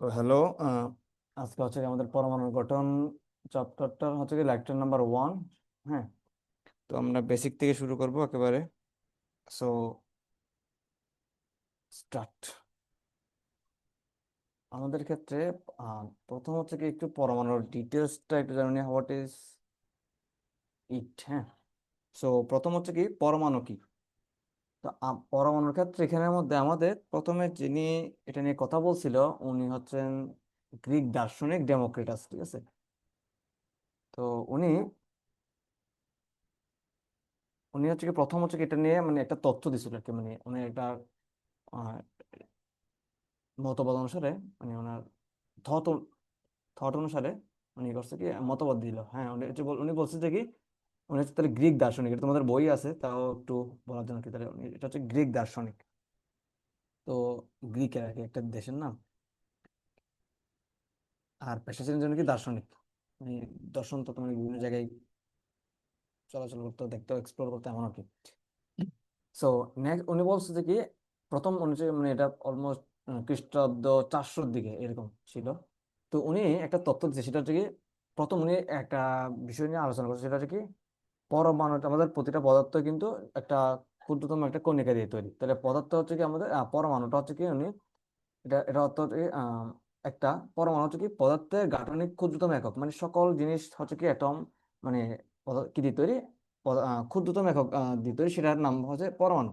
তো হ্যালো আজকে হচ্ছে আমাদের পরমাণুর গঠন চ্যাপ্টারটা হচ্ছে কি লেকচার নাম্বার ওয়ান হ্যাঁ? তো আমরা বেসিক থেকে শুরু করব একেবারে। সো স্টার্ট আমাদের ক্ষেত্রে প্রথম হচ্ছে কি একটু পরমাণুর ডিটেলসটা একটু জানি হোয়াট ইজ ইট হ্যাঁ? সো প্রথম হচ্ছে কি পরমাণু কি? তো পরমাণুর ক্ষেত্রে এখানের মধ্যে আমাদের প্রথমে যিনি এটা নিয়ে কথা বলছিল, উনি হচ্ছেন গ্রিক দার্শনিক ডেমোক্রিটাস, ঠিক আছে? তো উনি উনি হচ্ছে কি প্রথম হচ্ছে এটা নিয়ে মানে একটা তথ্য দিছিল আর কি মানে উনি একটা মতবাদ অনুসারে মানে ওনার থট থট অনুসারে উনি করছে কি মতবাদ দিল। হ্যাঁ উনি বলছে যে কি উনি হচ্ছে তাহলে গ্রিক দার্শনিক, এটা তোমাদের বই আছে, তাও একটু বলার জন্য কি তাহলে এটা হচ্ছে গ্রিক দার্শনিক। তো গ্রিকের আর কি একটা দেশের নাম। আর পেশা ছিলেন জন্য কি দার্শনিক। মানে দর্শন তো তোমার বিভিন্ন জায়গায় চলাচল করতে, দেখতে এক্সপ্লোর করতে, এমন আর কি। সো নেক্সট উনি বলছে যে কি, প্রথম উনি যে মানে এটা অলমোস্ট খ্রিস্টাব্দ চারশোর দিকে এরকম ছিল। তো উনি একটা তত্ত্ব দিচ্ছে সেটা হচ্ছে কি, প্রথম উনি একটা বিষয় নিয়ে আলোচনা করছে, সেটা হচ্ছে কি পরমাণু আমাদের প্রতিটা পদার্থ কিন্তু একটা ক্ষুদ্রতম একটা কণিকা দিয়ে তৈরি। তাহলে পদার্থ হচ্ছে কি আমাদের পরমাণুটা হচ্ছে কি উনি, এটা এটা অর্থ হচ্ছে একটা পরমাণু হচ্ছে কি পদার্থের গাঠনিক ক্ষুদ্রতম একক। মানে সকল জিনিস হচ্ছে কি অ্যাটম মানে কি দিয়ে তৈরি? ক্ষুদ্রতম একক দিয়ে তৈরি। সেটার নাম হচ্ছে পরমাণু।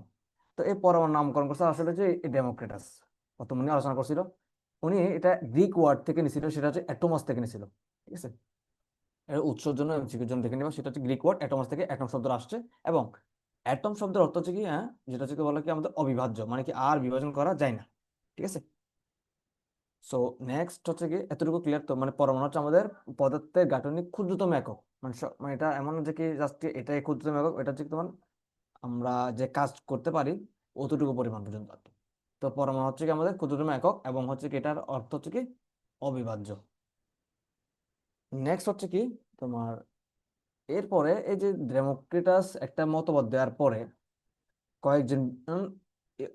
তো এই পরমাণু নামকরণ করছে আসলে হচ্ছে ডেমোক্রেটাস। প্রথম উনি আলোচনা করছিল, উনি এটা গ্রিক ওয়ার্ড থেকে নিয়েছিল সেটা হচ্ছে অ্যাটোমাস থেকে নিয়েছিল ঠিক আছে? উৎসর জন্য এমসিকিউর জন্য দেখে নিবা সেটা হচ্ছে গ্রিক ওয়ার্ড অ্যাটোমাস থেকে অ্যাটম শব্দ আসছে এবং অ্যাটম শব্দের অর্থ হচ্ছে কি হ্যাঁ? যেটা হচ্ছে বলা কি আমাদের অবিভাজ্য মানে কি আর বিভাজন করা যায় না, ঠিক আছে? সো নেক্সট হচ্ছে কি, এতটুকু ক্লিয়ার তো মানে পরমাণু হচ্ছে আমাদের পদার্থের গাঠনিক ক্ষুদ্রতম একক মানে মানে এটা এমন যে কি জাস্ট এটাই ক্ষুদ্রতম একক, এটা হচ্ছে তোমার, আমরা যে কাজ করতে পারি অতটুকু পরিমাণ পর্যন্ত তো পরমাণু হচ্ছে কি আমাদের ক্ষুদ্রতম একক এবং হচ্ছে কি এটার অর্থ হচ্ছে কি অবিভাজ্য। নেক্সট হচ্ছে কি? তোমার এরপরে এই যে ডেমোক্রিটাস একটা মতবাদ দেওয়ার পরে কয়েকজন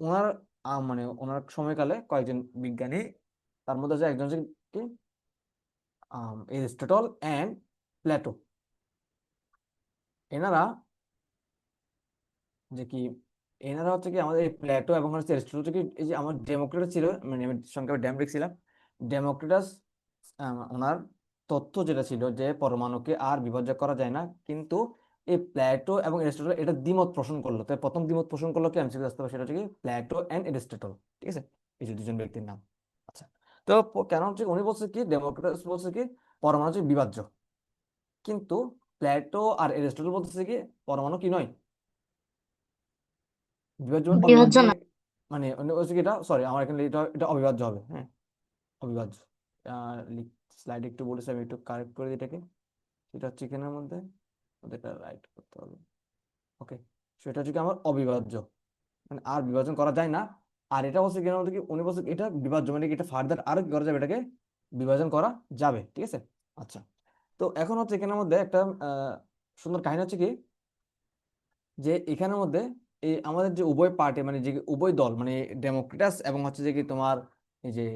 ওনার মানে ওনার সময়কালে কয়েকজন বিজ্ঞানী, তার মধ্যে হচ্ছে একজন কি? Aristotle and Plato. এনারা যে কি, এনারা হচ্ছে কি আমাদের এই প্লেটো এবং হচ্ছে এরিস্টটল কি, এই যে আমার ডেমোক্রেটাস ছিল মানে আমি সংক্ষেপে ড্যাম ছিলাম ডেমোক্রিটাস ওনার তথ্য যেটা ছিল যে পরমাণুকে আর বিভাজ্য করা যায় না কিন্তু এই প্ল্যাটো এবং এরিস্টটল এটা দ্বিমত পোষণ করল। তো প্রথম দ্বিমত পোষণ করল কি? এমসিকিউ আসতে হবে সেটা হচ্ছে কি? প্লেটো অ্যান্ড এরিস্টটল ঠিক আছে? এই যে দুজন ব্যক্তির নাম। আচ্ছা তো কেন হচ্ছে উনি বলছে কি? ডেমোক্রিটাস বলছে কি? পরমাণু হচ্ছে বিভাজ্য। কিন্তু প্ল্যাটো আর এরিস্টটল বলতেছে কি? পরমাণু কি নয়? বিভাজ্য মানে মানে উনি বলছে কি এটা সরি আমার এখানে এটা এটা অবিভাজ্য হবে হ্যাঁ? অবিভাজ্য। স্লাইড একটু বলেছি, আমি একটু কারেক্ট করে এটাকে। সেটা হচ্ছে এখানের মধ্যে ওদের এটা রাইট করতে হবে। ওকে সেটা হচ্ছে কি আমার অবিভাজ্য। মানে আর বিভাজন করা যায় না। আর এটা বলছে কেন বলতে কি, উনি বলছে এটা বিভাজ্য মানে এটা ফার্দার আরও কি করা যাবে? এটাকে বিভাজন করা যাবে, ঠিক আছে? আচ্ছা তো এখন হচ্ছে এখানের মধ্যে একটা সুন্দর কাহিনী হচ্ছে কি, যে এখানের মধ্যে এই আমাদের যে উভয় পার্টি মানে যে উভয় দল মানে ডেমোক্রেটাস এবং হচ্ছে যে কি তোমার এই যে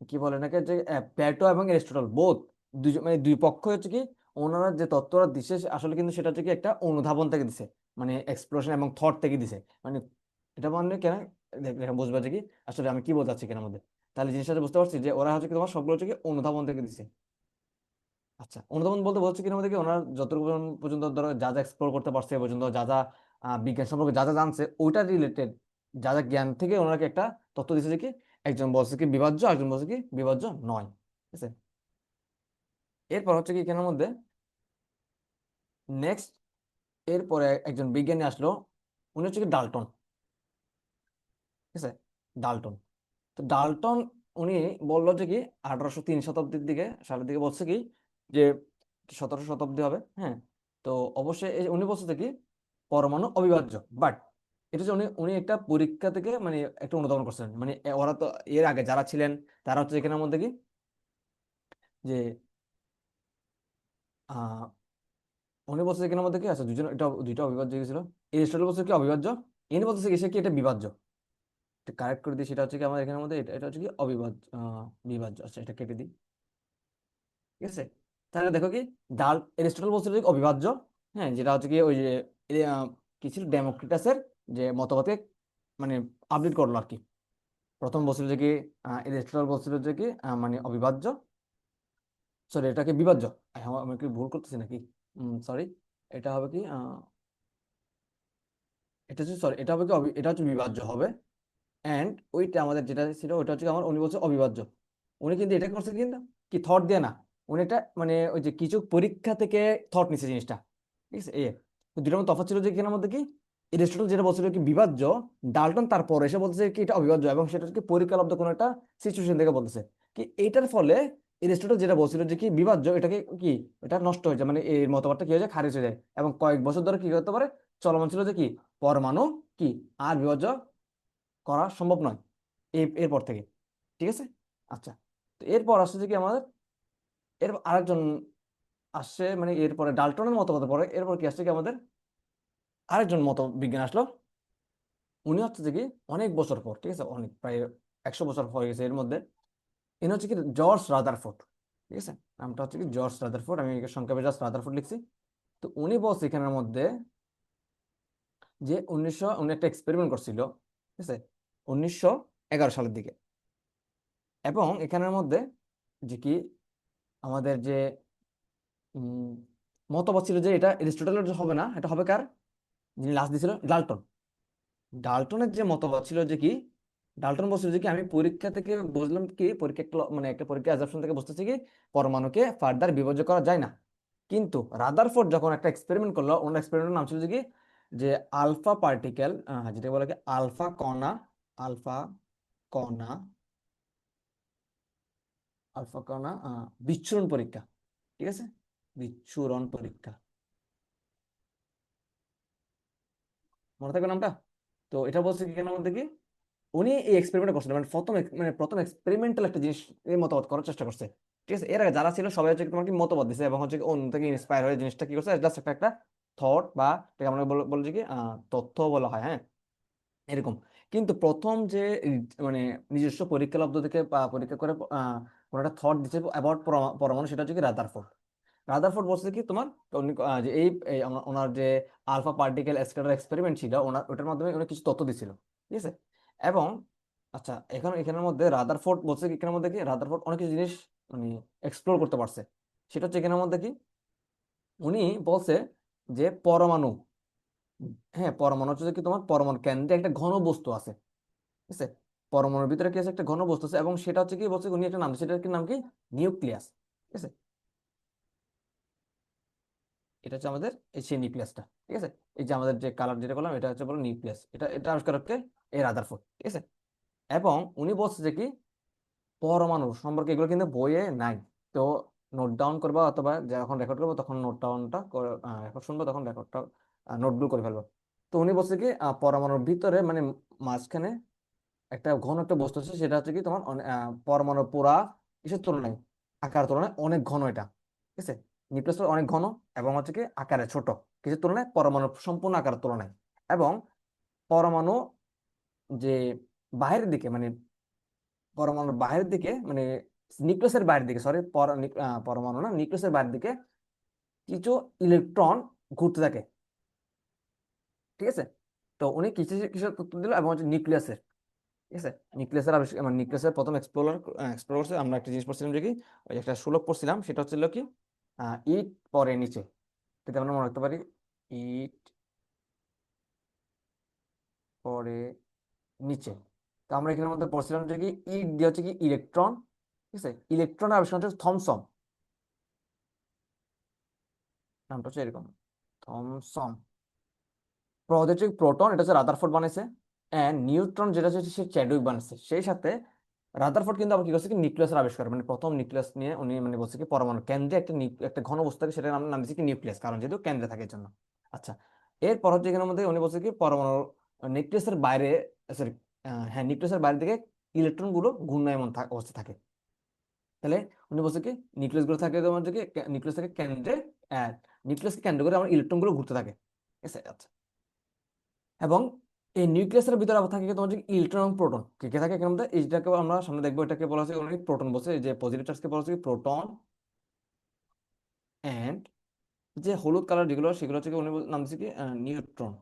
কি বলে নাকি যে প্লেটো এবং এরিস্টটল বোধ দুই মানে দুই পক্ষ হচ্ছে কি, ওনারা যে তত্ত্বটা দিছে আসলে কিন্তু সেটা হচ্ছে কি একটা অনুধাবন থেকে দিছে মানে এক্সপ্লোশন এবং থট থেকে দিছে। মানে এটা মানে কেন? বুঝবা যে কি? আসলে আমি কি বলতে চাচ্ছি কেন মধ্যে? তাহলে জিনিসটা বুঝতে পারছি যে, ওরা হচ্ছে কি তোমার সবগুলো হচ্ছে কি অনুধাবন থেকে দিছে। আচ্ছা অনুধাবন বলতে বলছে কিনা মধ্যে কি ওনার যতটুকু পর্যন্ত ধরো যা যা এক্সপ্লোর করতে পারছে পর্যন্ত যা যা বিজ্ঞান সম্পর্কে যা যা জানছে, ওইটা রিলেটেড যা যা জ্ঞান থেকে ওনাকে একটা তথ্য দিচ্ছে যে কি একজন বলছে কি বিভাজ্য একজন বলছে কি বিভাজ্য নয়। ঠিক আছে? এরপর হচ্ছে কি এখানের মধ্যে? নেক্সট এরপরে একজন বিজ্ঞানী আসলো, উনি হচ্ছে কি ডাল্টন। ঠিক আছে? ডাল্টন। তো ডাল্টন, উনি বলল যে কি, আঠারোশো তিন শতাব্দীর দিকে, সালের দিকে বলছে কি যে, সতেরোশো শতাব্দী হবে হ্যাঁ? তো অবশ্যই উনি বলছে কি, পরমাণু অবিভাজ্য। বাট এটা হচ্ছে উনি উনি একটা পরীক্ষা থেকে মানে একটা অনুধাবন করছিলেন। মানে ওরা তো এর আগে যারা ছিলেন, তারা হচ্ছে এখানের মধ্যে কি? যে আহ উনি বলছে এখানের মধ্যে কি আছে? দুজন এটা দুইটা অবিভাজ্য ছিল এরিস্টটল বলছে কি অবিভাজ্য? ইনি বলতেছে কি সে কি এটা বিভাজ্য। কারেক্ট করে দিই, সেটা হচ্ছে কি আমাদের এখানের মধ্যে, এটা হচ্ছে কি অবিভাজ্য বিভাজ্য। আচ্ছা এটা কেটে দিই। ঠিক আছে? তাহলে দেখো কি, ডাল, এরিস্টটল বলছিল অবিভাজ্য। হ্যাঁ যেটা হচ্ছে কি ওই যে কি ছিল? ডেমোক্রিটাসের যে মতবাদকে মানে আপডেট করল আর কি। প্রথম বলছিল যে কি এরিস্টটল বলছিল যে কি মানে অবিভাজ্য। সরি এটাকে বিভাজ্য? আমি কি ভুল করতেছি নাকি? সরি এটা হবে কি এটা হচ্ছে সরি এটা হবে কি এটা হচ্ছে বিভাজ্য হবে। অ্যান্ড ওইটা আমাদের যেটা ছিল, ওইটা হচ্ছে আমার, উনি বলছে অবিভাজ্য। উনি কিন্তু এটা করছে কিন্তু কি থট দিয়ে না। উনি এটা মানে ওই যে কিছু পরীক্ষা থেকে থট নিছে জিনিসটা। ঠিক আছে তো দুটার মধ্যে তফাৎ ছিল যে এখানের মধ্যে কি এরিস্টটল যেটা বলছিল কি বিভাজ্য, ডাল্টন তারপর এসে বলতেছে কি এটা অবিভাজ্য এবং সেটা কি পরীক্ষালব্ধ কোনো একটা সিচুয়েশন থেকে বলতেছে। কি এইটার ফলে এরিস্টটল যেটা বলছিল যে কি বিভাজ্য এটাকে কি এটা নষ্ট হয়ে যায় মানে এর মতবাদটা কি হয়ে যায়, খারিজ হয়ে যায় এবং কয়েক বছর ধরে কি করতে পারে, চলমান ছিল যে কি পরমাণু কি আর বিভাজ্য করা সম্ভব নয় এরপর থেকে। ঠিক আছে? আচ্ছা তো এরপর আসছে যে কি আমাদের, এর আরেকজন আসছে মানে এরপরে ডাল্টনের মতবাদ পরে, এরপর কি আসছে কি আমাদের? আরেকজন মত বিজ্ঞান আসলো। উনি হচ্ছে যে কি, অনেক বছর পর, ঠিক আছে, অনেক প্রায় একশো বছর হয়ে গেছে এর মধ্যে। ইনি হচ্ছে কি, জর্জ রাদারফোর্ড, ঠিক আছে, নামটা হচ্ছে কি, জর্জ রাদারফোর্ড, আমি একে সংক্ষেপে জাস্ট রাদারফোর্ড লিখছি। তো উনি বলছে এখানের মধ্যে যে উনিশশো, উনি একটা এক্সপেরিমেন্ট করছিল, ঠিক আছে, উনিশশো এগারো সালের দিকে। এবং এখানের মধ্যে যে কি, আমাদের যে মতবাদ ছিল যে এটা এরিস্টটলের হবে না, এটা হবে কার? যিনি লাস্ট দিয়েছিল ডাল্টন। ডাল্টনের যে মতবাদ ছিল যে কি, ডাল্টন বলছিল যে কি, আমি পরীক্ষা থেকে বুঝলাম কি, পরীক্ষা মানে একটা পরীক্ষা অ্যাজাম্পশন থেকে বুঝতেছি কি, পরমাণুকে ফার্দার বিভাজ্য করা যায় না। কিন্তু রাদারফোর্ড যখন একটা এক্সপেরিমেন্ট করল, ওনার এক্সপেরিমেন্টের নাম ছিল যে কি, যে আলফা পার্টিকেল যেটা বলে কি আলফা কণা আলফা কণা আলফা কণা বিচ্ছুরণ পরীক্ষা। ঠিক আছে? বিচ্ছুরণ পরীক্ষা। মনে থাকবে নামটা? তো এটা বলছে কেন মধ্যে কি? উনি এই এক্সপেরিমেন্ট করছেন মানে প্রথম মানে প্রথম এক্সপেরিমেন্টাল একটা জিনিস মতবাদ করার চেষ্টা করছে। ঠিক আছে? এর আগে যারা ছিল সবাই হচ্ছে তোমাকে মতবাদ দিছে এবং হচ্ছে অন্য থেকে ইন্সপায়ার হয়ে জিনিসটা কি করছে জাস্ট একটা একটা থট বা এটাকে আমরা বল- বলছি কি তথ্য বলা হয় হ্যাঁ? এরকম। কিন্তু প্রথম যে মানে নিজস্ব পরীক্ষালব্ধ থেকে পরীক্ষা করে কোনো একটা থট দিচ্ছে অ্যাবাউট পরমাণু, সেটা হচ্ছে কি রাদারফোর্ড রাদারফোর্ড বলছে কি? তোমার যে এই ওনার যে আলফা পার্টিকেল স্ক্যাটার এক্সপেরিমেন্ট ছিল, ওনার, ওটার মাধ্যমে উনি কিছু তথ্য দিছিল, ঠিক আছে? এবং আচ্ছা এখন, এখানের মধ্যে রাদারফোর্ড বলছে কি? এখানের মধ্যে কি? রাদারফোর্ড অনেক কিছু জিনিস মানে এক্সপ্লোর করতে পারছে। সেটা হচ্ছে এখানের মধ্যে কি? উনি বলছে যে পরমাণু হ্যাঁ পরমাণু হচ্ছে কি তোমার? পরমাণু কেন্দ্রে একটা ঘন বস্তু আছে, ঠিক আছে? পরমাণুর ভিতরে কি আছে? একটা ঘন বস্তু আছে, এবং সেটা হচ্ছে কি? বলছে উনি একটা নাম, সেটার কি নাম কি? নিউক্লিয়াস, ঠিক আছে? এটা হচ্ছে আমাদের এই সেই নিউক্লিয়াসটা, ঠিক আছে? এই যে আমাদের যে কালার যেটা করলাম এটা হচ্ছে বলো নিউক্লিয়াস। এটা এটা আবিষ্কার হচ্ছে এই রাদারফোর্ড ঠিক আছে? এবং উনি বলছে যে কি, পরমাণু সম্পর্কে এগুলো কিন্তু বইয়ে নাই। তো নোট ডাউন করবা অথবা যখন রেকর্ড করব, তখন নোট ডাউনটা রেকর্ড শুনব, তখন রেকর্ডটা নোটগুলো করে ফেলব। তো উনি বলছে কি পরমাণুর ভিতরে মানে মাঝখানে একটা ঘন একটা বস্তু আছে, সেটা হচ্ছে কি তোমার পরমাণু পুরা কিসের তুলনায়, আকার তুলনায় অনেক ঘন এটা, ঠিক আছে? নিউক্লিয়াসটা অনেক ঘন এবং হচ্ছে কি আকারে ছোট। কিসের তুলনায় পরমাণু সম্পূর্ণ আকারের তুলনায়। এবং পরমাণু যে বাইরের দিকে মানে পরমাণুর বাইরের দিকে মানে নিউক্লিয়াসের বাইরের দিকে সরি পরমাণু না, নিউক্লিয়াসের বাইরের দিকে কিছু ইলেকট্রন ঘুরতে থাকে। ঠিক আছে? তো উনি কিছু কিছু তথ্য দিল এবং হচ্ছে নিউক্লিয়াসের। ঠিক আছে? নিউক্লিয়াসের আবিষ্কার মানে নিউক্লিয়াসের প্রথম এক্সপ্লোর করছে আমরা একটা জিনিস পড়ছিলাম যে কি ওই একটা সুলভ পড়ছিলাম, সেটা হচ্ছিল কি ইট পরে নিচে। যদি আমরা মনে রাখতে পারি ইট পরে নিচে। তো আমরা এখানের মধ্যে পড়ছিলাম যে কি ইট দিয়ে হচ্ছে কি ইলেকট্রন ঠিক আছে? ইলেকট্রন আবিষ্কার হচ্ছে থমসন নামটা হচ্ছে এরকম, থমসম। হচ্ছে প্রোটন এটা হচ্ছে রাদারফোর্ড বানিয়েছে অ্যান্ড নিউট্রন যেটা হচ্ছে সে চ্যাডউইক বানাইছে। সেই সাথে রাদারফোর্ড কিন্তু আবার কি করছে কি? নিউক্লিয়াসের আবিষ্কার মানে প্রথম নিউক্লিয়াস নিয়ে উনি মানে বলছে কি পরমাণু। কেন্দ্রে একটা একটা ঘন বস্তু থাকে, সেটার নাম দিচ্ছে কি নিউক্লিয়াস কারণ যেহেতু কেন্দ্রে থাকে জন্য আচ্ছা এরপর হচ্ছে এখানের মধ্যে উনি বলছে কি পরমাণু নিউক্লিয়াসের বাইরে সরি হ্যাঁ নিউক্লিয়াসের বাইরে থেকে ইলেকট্রনগুলো ঘূর্ণায়মান অবস্থা থাকে। তাহলে উনি বলছে কি নিউক্লিয়াসগুলো থাকে তোমার হচ্ছে কি নিউক্লিয়াস থেকে কেন্দ্রে নিউক্লিয়াসকে কেন্দ্র করে আমার ইলেকট্রনগুলো ঘুরতে থাকে। ঠিক আছে? আচ্ছা। এবং এই নিউক্লিয়াসের ভিতরে আবার থাকে তোমার যে ইলেকট্রন এবং প্রোটন? কে কে থাকে? এখানে এইটাকে আমরা সামনে দেখব, এটাকে বলা হচ্ছে অনেক প্রোটন বলছে। যে পজিটিভ চার্জকে বলা হচ্ছে প্রোটন। এন্ড যে হলুদ কালার যেগুলো, সেগুলো হচ্ছে উনি নাম দিচ্ছে কি? নিউট্রন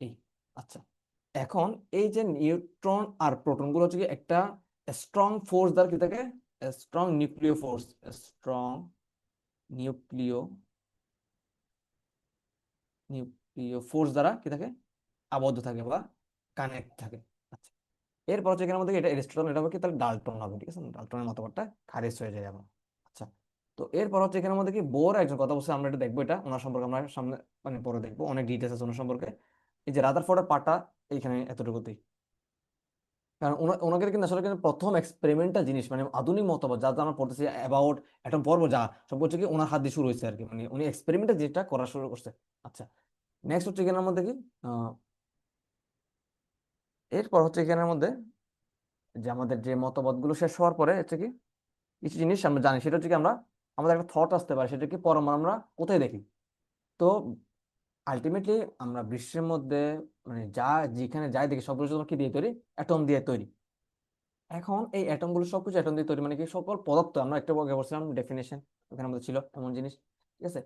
এই আচ্ছা। এখন এই যে নিউট্রন আর প্রোটনগুলো হচ্ছে কি একটা স্ট্রং ফোর্স দ্বারা কি থাকে? স্ট্রং নিউক্লিয় ফোর্স স্ট্রং নিউক্লিয় ফোর্স দ্বারা কি থাকে? আবদ্ধ থাকে বা কানেক্ট থাকে। আচ্ছা। এরপর হচ্ছে এখানে মধ্যে এটা এরিস্টটল, এটা হবে কি? তাহলে ডালটন হবে, ঠিক আছে? ডাল্টনের মতবাদটা খারিজ হয়ে যায় আমার আচ্ছা। তো এরপর হচ্ছে এখানে মধ্যে কি? বোর একজন, কথা বলছে, আমরা এটা দেখব এটা। ওনার সম্পর্কে আমরা সামনে মানে পরে দেখব। অনেক ডিটেলস আছে ওনার সম্পর্কে। এই যে রাদারফোর্ডের পাটা এইখানে এতটুকুতেই। কারণ ওনা- ওনাকে কিন্তু আসলে কিন্তু প্রথম এক্সপেরিমেন্টাল জিনিস মানে আধুনিক মতবাদ, যা আমরা পড়তেছি অ্যাবাউট অ্যাটম পর্ব, যা সব হচ্ছে কি ওনার হাত দিয়ে শুরু হয়েছে আর কি মানে উনি এক্সপেরিমেন্টাল জিনিসটা করা শুরু করছে। আচ্ছা নেক্সট হচ্ছে এখানের মধ্যে কি? এরপর হচ্ছে এখানের মধ্যে যে আমাদের যে মতবাদগুলো শেষ হওয়ার পরে হচ্ছে কি, কিছু জিনিস আমরা জানি। সেটা হচ্ছে কি আমরা, আমাদের একটা থট আসতে পারে, সেটা কি পরমাণু আমরা কোথায় দেখি? তো আলটিমেটলি আমরা বিশ্বের মধ্যে মানে যা যেখানে যাই দেখি সবগুলো তোমার কি দিয়ে তৈরি? অ্যাটম দিয়ে তৈরি। এখন এই অ্যাটমগুলো সবকিছু অ্যাটম দিয়ে তৈরি মানে কি? সকল পদার্থ, আমরা একটা আগে বলছিলাম ডেফিনেশন ওখানে মধ্যে ছিল এমন জিনিস, ঠিক আছে?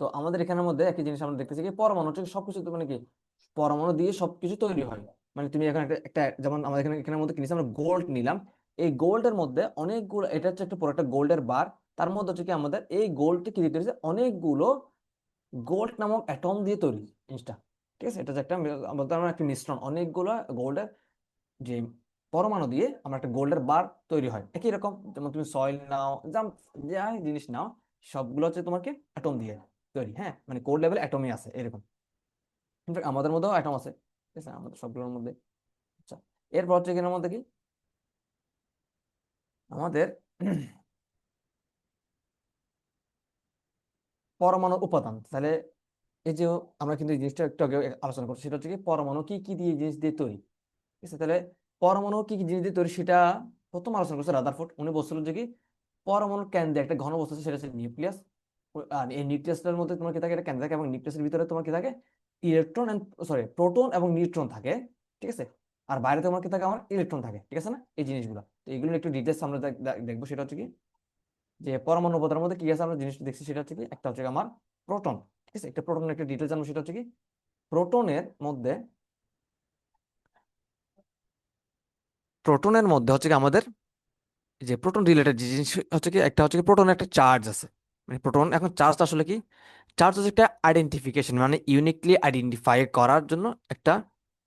তো আমাদের এখানের মধ্যে একই জিনিস আমরা দেখতেছি কি? পরমাণু হচ্ছে সবকিছু মানে কি? পরমাণু দিয়ে সবকিছু তৈরি হয়। মানে তুমি এখন একটা একটা যেমন আমাদের এখানে, এখানের মধ্যে কিনেছি, আমরা গোল্ড নিলাম। এই গোল্ডের মধ্যে অনেকগুলো, এটা হচ্ছে একটা পুরো একটা গোল্ডের বার তার মধ্যে হচ্ছে কি? আমাদের এই গোল্ডটি কি দিয়ে তৈরি অনেকগুলো গোল্ড নামক অ্যাটম দিয়ে তৈরি জিনিসটা। ঠিক আছে? এটা হচ্ছে একটা বলতে আমরা একটা মিশ্রণ। অনেকগুলো গোল্ডের যে পরমাণু দিয়ে আমরা একটা গোল্ডের বার তৈরি হয়। একই রকম, যেমন তুমি সয়েল নাও জাম- যাই জিনিস নাও, সবগুলো হচ্ছে তোমাকে অ্যাটম দিয়ে তৈরি। হ্যাঁ? মানে কোর লেভেল অ্যাটমই আছে, এরকম। আমাদের মধ্যেও অ্যাটম আছে। ঠিক আছে? আমাদের সবগুলোর মধ্যে। আচ্ছা এরপর হচ্ছে এখানের মধ্যে কি? আমাদের পরমাণু উপাদান। তাহলে এই যে আমরা কিন্তু জিনিসটা একটু আগে আলোচনা করছি, সেটা হচ্ছে কি পরমাণু কি কি দিয়ে জিনিস দিয়ে তৈরি? ঠিক আছে? তাহলে পরমাণু কি কি জিনিস দিয়ে তৈরি সেটা প্রথম আলোচনা করছে রাদারফোর্ড। উনি বলছিল যে কি পরমাণু কেন্দ্রে একটা ঘন বস্তু আছে, সেটা হচ্ছে নিউক্লিয়াস। আর এই নিউক্লিয়াসটার মধ্যে তোমার কি থাকে? এটা কেন্দ্রে থাকে? এবং নিউক্লিয়াসের ভিতরে তোমার কি থাকে? ইলেকট্রন এন্ড সরি প্রোটন এবং নিউট্রন থাকে। ঠিক আছে? আর বাইরে তোমার কি থাকে? আমার ইলেকট্রন থাকে। ঠিক আছে না? এই জিনিসগুলো। তো এইগুলো একটু ডিটেলস আমরা দেখ- দেখ- দেখব। সেটা হচ্ছে কি যে পরমাণু উপাদানের মধ্যে কি আছে আমরা জিনিসটা দেখছি, সেটা হচ্ছে কি, একটা হচ্ছে আমার প্রোটন, ঠিক আছে? একটা প্রোটনের একটা ডিটেলস জানব, সেটা হচ্ছে কি, প্রোটনের মধ্যে প্রোটনের মধ্যে হচ্ছে কি আমাদের যে প্রোটন রিলেটেড যে জিনিস হচ্ছে কি, একটা হচ্ছে কি প্রোটনের একটা চার্জ আছে। মানে প্রোটন এখন চার্জটা আসলে কি চার্জ হচ্ছে একটা আইডেন্টিফিকেশন মানে ইউনিকলি আইডেন্টিফাই করার জন্য একটা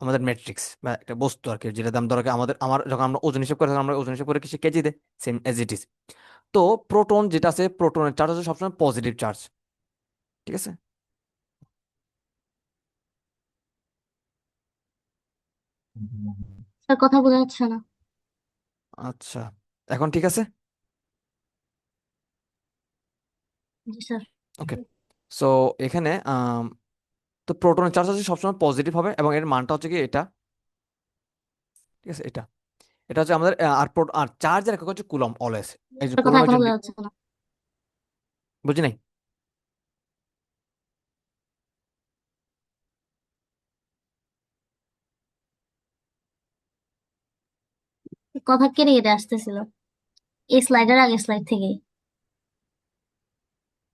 আমাদের ম্যাট্রিক্স বা একটা বস্তু আর কি যেটা দাম ধরো আমাদের, আমার যখন আমরা ওজন হিসাব করে আমরা ওজন হিসাব করে কিছু কেজিতে সেম এজ ইট ইজ তো প্রোটন যেটা আছে প্রোটনের চার্জ হচ্ছে সবসময় পজিটিভ চার্জ ঠিক আছে? স্যার কথা বোঝা যাচ্ছে না। আচ্ছা এখন ঠিক আছে? জি স্যার। ওকে সো এখানে তো প্রোটনের চার্জ হচ্ছে সবসময় পজিটিভ হবে এবং এর মানটা হচ্ছে কি এটা? ঠিক আছে এটা। এটা হচ্ছে আমাদের আহ, আর চার্জার আর একক হচ্ছে কুলম অলওয়েজ বুঝি নাই? কথা কেটে কেটে আসতেছিল। এই স্লাইডের আগে স্লাইড থেকেই।